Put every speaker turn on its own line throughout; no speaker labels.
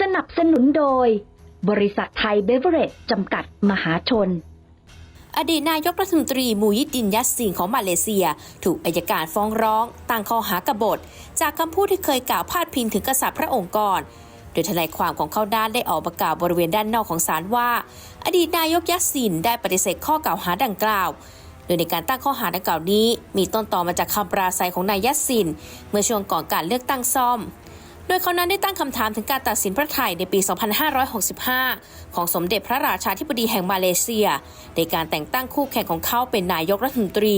สนับสนุนโดย บริษัทไทยเบเวอร์เรจจำกัดมหาชน
อดีตนายกรัฐมนตรีมูยิดดินยัสซินของมาเลเซีย ถูกอายการฟ้องร้องตั้งข้อหากบฏ จากคำพูดที่เคยกล่าวพาดพิงถึงกษัตริย์พระองค์ก่อนโดยทนายความของเขาด้านได้ออกประกาศบริเวณด้านนอกของศาลว่า อดีตนายกยัสซินได้ปฏิเสธข้อกล่าวหาดังกล่าวโดยในการตั้งข้อหาดังกล่าวนี้ มีต้นตอมาจากคำปราศัยของนายยัสซิน เมื่อช่วงก่อนการเลือกตั้งซ่อม ดยเขานั้นได้ตั้งคำถามถึงการตัดสินพระไทยในปี 2565 ของสมเด็จพระราชาธิบดีแห่งมาเลเซีย ในการแต่งตั้งคู่แข่งของเขาเป็นนายกรัฐมนตรี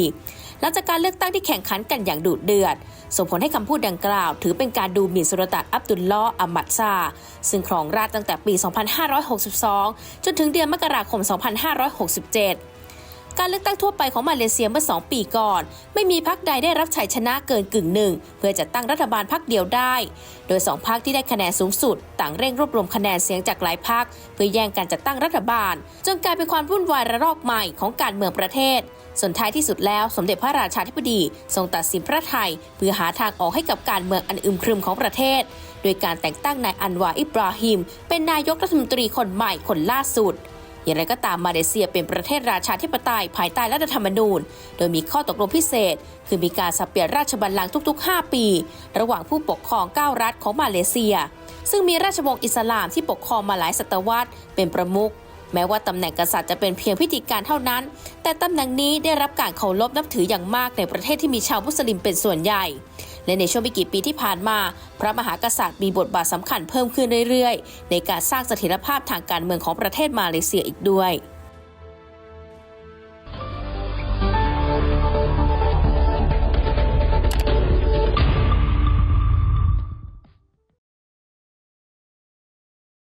หลังจากการเลือกตั้งที่แข่งขันกันอย่างดุเดือด ส่งผลให้คำพูดดังกล่าว ถือเป็นการดูหมิ่นสุลต่านอับดุลลอฮ์อัมมัดซา ซึ่งครองราชตั้งแต่ปี 2562 จนถึงเดือนมกราคม 2567 การเลือกตั้งทั่วไปของมาเลเซียเมื่อ 2 ปีก่อน ไม่มีพรรคใดได้รับชัยชนะเกินกึ่งหนึ่ง เพื่อจัดตั้งรัฐบาลพรรคเดียวได้ โดยสองพรรคที่ได้คะแนนสูงสุด ต่างเร่งรวบรวมคะแนนเสียงจากหลายพรรคเพื่อแย่งการจัดตั้งรัฐบาล จนกลายเป็นความวุ่นวายระลอกใหม่ของการเมืองประเทศส่วนท้ายที่สุดแล้วสมเด็จพระราชาธิบดีทรงตัดสินพระไทย เพื่อหาทางออกให้กับการเมืองอันอึมครึมของประเทศ โดยการแต่งตั้งนายอันวาอิบราฮิม เป็นนายกรัฐมนตรีคนใหม่คนล่าสุด อย่างไรก็ตามมาเลเซียเป็นประเทศราชาธิปไตยภายใต้รัฐธรรมนูญ โดยมีข้อตกลงพิเศษ คือมีการสับเปลี่ยนราชบัลลังก์ทุก ๆ 5 ปี ระหว่างผู้ปกครอง 9 รัฐของมาเลเซีย ซึ่งมีราชวงศ์อิสลามที่ปกครองมาหลายศตวรรษเป็นประมุขแม้ว่าตำแหน่งกษัตริย์จะเป็นเพียงพิธีการเท่านั้น แต่ตำแหน่งนี้ได้รับการเคารพนับถืออย่างมากในประเทศที่มีชาวมุสลิมเป็นส่วนใหญ่ และในช่วงไม่กี่ปีที่ผ่านมา พระมหากษัตริย์มีบทบาทสำคัญเพิ่มขึ้นเรื่อยๆ ในการสร้างเสถียรภาพทางการเมืองของประเทศมาเลเซียอีกด้วย